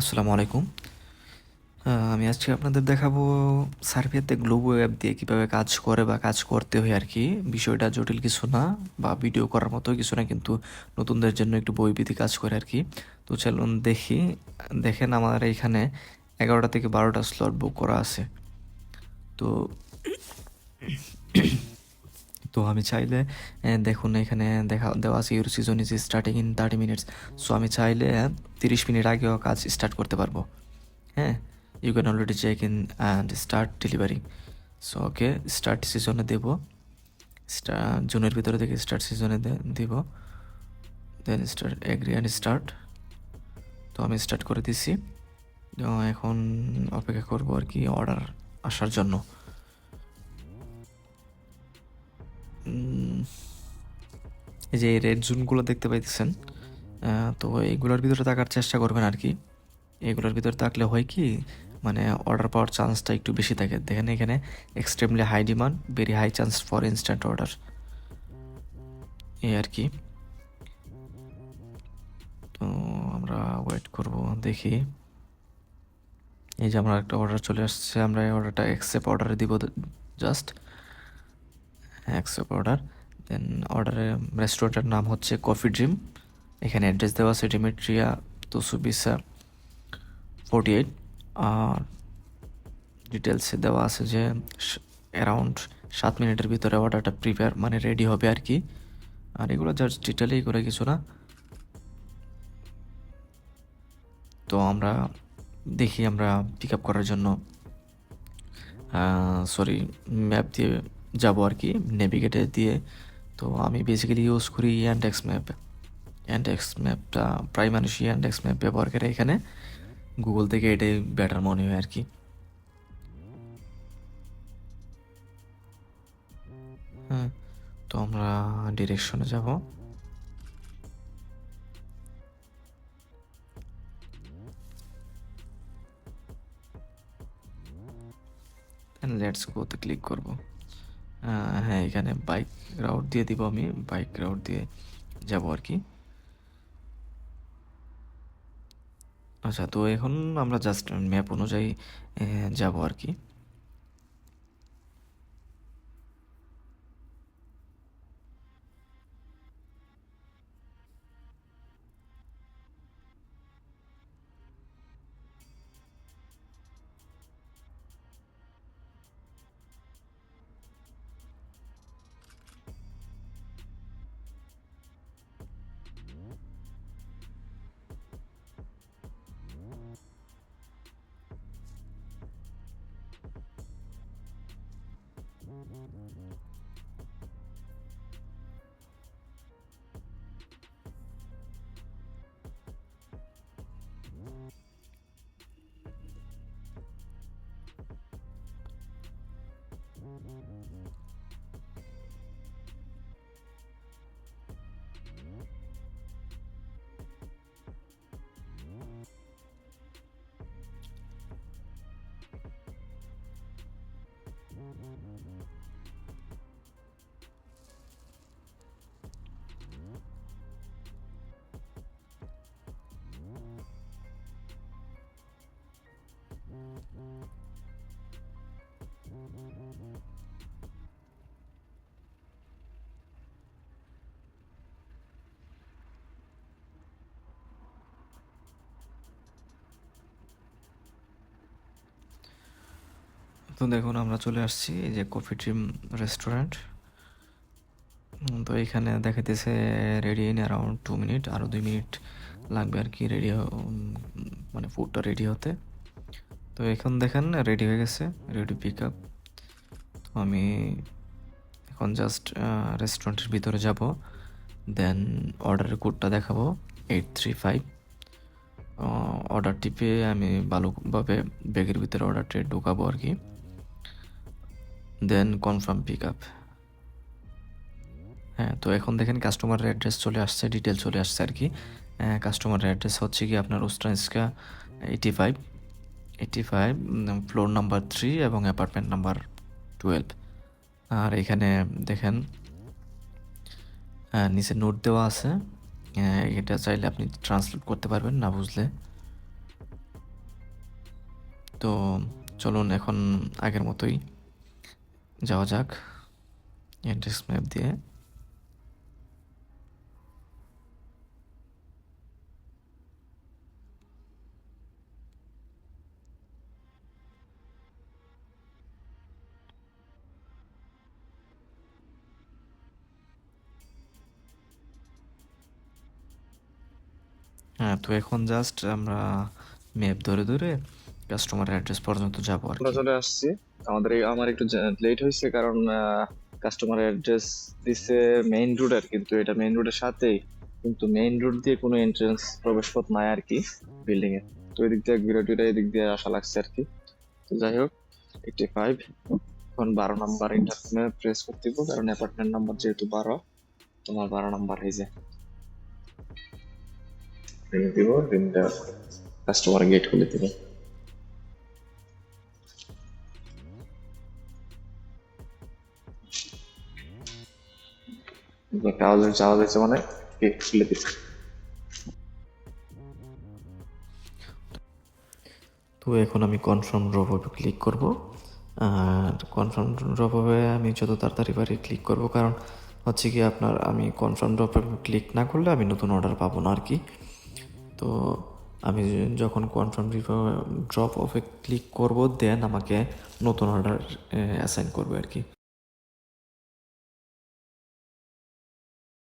আসসালামু আলাইকুম। আমি আজকে আপনাদের দেখাবো সার্ভেতে গ্লোবো অ্যাপ দিয়ে কীভাবে কাজ করে বা কাজ করতে হয় আর কি। বিষয়টা জটিল কিছু না বা ভিডিও করার মতো কিছু না, কিন্তু নতুনদের জন্য একটু বইবিধি কাজ করে আর কি। তো চলুন দেখি। দেখেন আমার এখানে এগারোটা থেকে বারোটা স্লট বুক করা আছে। তো তো আমি চাইলে দেখুন এখানে দেখা, দেওয়া আছে your season is starting in thirty minutes so আমি চাইলে তিরিশ মিনিট আগেও কাজ স্টার্ট করতে পারব। হ্যাঁ? You can already check in and start delivery so okay start সিজনে দেব। জুনের ভিতরে থেকে স্টার্ট সিজনে দিব। Then start agree and start তো আমি স্টার্ট করে দিছি। এখন অপেক্ষা করব আর কি অর্ডার আসার জন্য। এই যে রেড জোনগুলো দেখতে পাইতেছেন তো এইগুলোর ভিতরে থাকার চেষ্টা করবেন আর কি। এগুলোর ভিতরে থাকলে হয় কি মানে অর্ডার পাওয়ার চান্সটা একটু বেশি থাকে। দেখেন এখানে extremely high demand very high chance for instant order এই আর কি। তো আমরা ওয়েট করব, দেখি। এই যে আমরা একটা অর্ডার চলে আসছে, আমরা এই অর্ডারটা অ্যাকসেপ্ট অর্ডারে দিব জাস্ট অ্যাকসেপ্ট অর্ডার দেন অর্ডারের রেস্টুরেন্টের নাম হচ্ছে কফি ড্রিম এখানে অ্যাড্রেস দেওয়া আছে ডিমেট্রিয়া তুসুবিসা ফোরটি এইট আর ডিটেলসে দেওয়া আছে যে অ্যারাউন্ড সাত মিনিটের ভিতরে অর্ডারটা প্রিপেয়ার মানে রেডি হবে আর কি। আর এগুলো জাস্ট ডিটেলেই করে কিছু না। তো আমরা দেখি আমরা পিক আপ করার জন্য। সরি ম্যাপ দিয়ে যাব আর কি নেভিগেটে দিয়ে। তো আমি বেসিক্যালি ইউজ করি অ্যান্ডেক্স ম্যাপ অ্যান্ডেক্স ম্যাপটা প্রায় মানুষই ইয়ান্ডেক্স ম্যাপ ব্যবহার করে এখানে। গুগল থেকে এটাই বেটার মনে হয় আর কি। হ্যাঁ তো আমরা ডিরেকশনে যাব। লেটস গোতে ক্লিক করব। হ্যাঁ এখানে বাইক রাউট দিয়ে দিব আমি বাইক রাউট দিয়ে যাব আর কি। আচ্ছা তো এখন আমরা জাস্ট ম্যাপ অনুযায়ী যাব আর কি। Mm-hmm. তো দেখুন, আমরা চলে আসছি এই যে কফি ড্রিম রেস্টুরেন্ট তো এখানে দেখাতেছে ready in around two minute আরও দুই মিনিট লাগবে আর কি রেডি মানে ফুডটা রেডি হতে। তো এখন দেখেন রেডি হয়ে গেছে রেডি পিক আপ তো আমি এখন জাস্ট রেস্টুরেন্টের ভিতরে যাব। দেন অর্ডারের কোডটা দেখাবো এইট থ্রি ফাইভ অর্ডার টিপে আমি ভালোভাবে ব্যাগের ভিতরে অর্ডারটি ঢোকাবো আর কি। দেন কনফার্ম পিক আপ হ্যাঁ তো এখন দেখেন কাস্টমারের অ্যাড্রেস চলে আসছে ডিটেল চলে আসছে আর কি। কাস্টমারের অ্যাড্রেস হচ্ছে কি আপনার উস্ট্রান্সকা eighty five eighty five floor number three এবং অ্যাপার্টমেন্ট নাম্বার টুয়েলভ আর এখানে দেখেন আহ, নিচে নোট দেওয়া আছে। আহ, এটা চাইলে আপনি ট্রান্সলেট করতে পারবেন না বুঝলে। তো চলুন এখন আগের মতোই যাওয়া যাক। অ্যাড্রেস ম্যাপ দিয়ে। হ্যাঁ তো এখন জাস্ট আমরা ম্যাপ ধরে ধরে কাস্টমারের অ্যাড্রেস পর্যন্ত যাব আর আমরা চলে আসছি। আমাদের আমার একটু লেট হয়েছে কারণ কাস্টমার অ্যাড্রেস দিছে মেইন রোড রোডের কিন্তু এটা মেইন রোডের সাথেই কিন্তু মেইন রোড দিয়ে কোনো এন্ট্রেন্স প্রবেশ পথ নাই আর কি বিল্ডিং এ। তো এদিক দিয়ে ঘুরে টুরে এদিক দিয়ে আসা লাগছে আর কি। তো যাই হোক এইটি ফাইভ এখন বারো নাম্বার ইন্টারফোনে প্রেস করতে দিব কারণ অ্যাপার্টমেন্ট নাম্বার যেহেতু বারো তোমার বারো নাম্বার এই যে রিং দিব রিংটা কাস্টমার গেট খুলে দিব। একটা আওয়াজ হচ্ছে আওয়াজ হচ্ছে মানে খুলে দিচ্ছে তো এখন আমি কনফার্ম ড্রপ ক্লিক করব। আর কনফার্ম ড্রপ আমি যত তাড়াতাড়ি পারি ক্লিক করব, কারণ হচ্ছে কি আপনার আমি কনফার্ম ড্রপ ক্লিক না করলে আমি নতুন অর্ডার পাবো না আর কি। তো আমি যখন কনফার্ম ড্রপ অফে ক্লিক করব দেন আমাকে নতুন অর্ডার অ্যাসাইন করবে আর কি।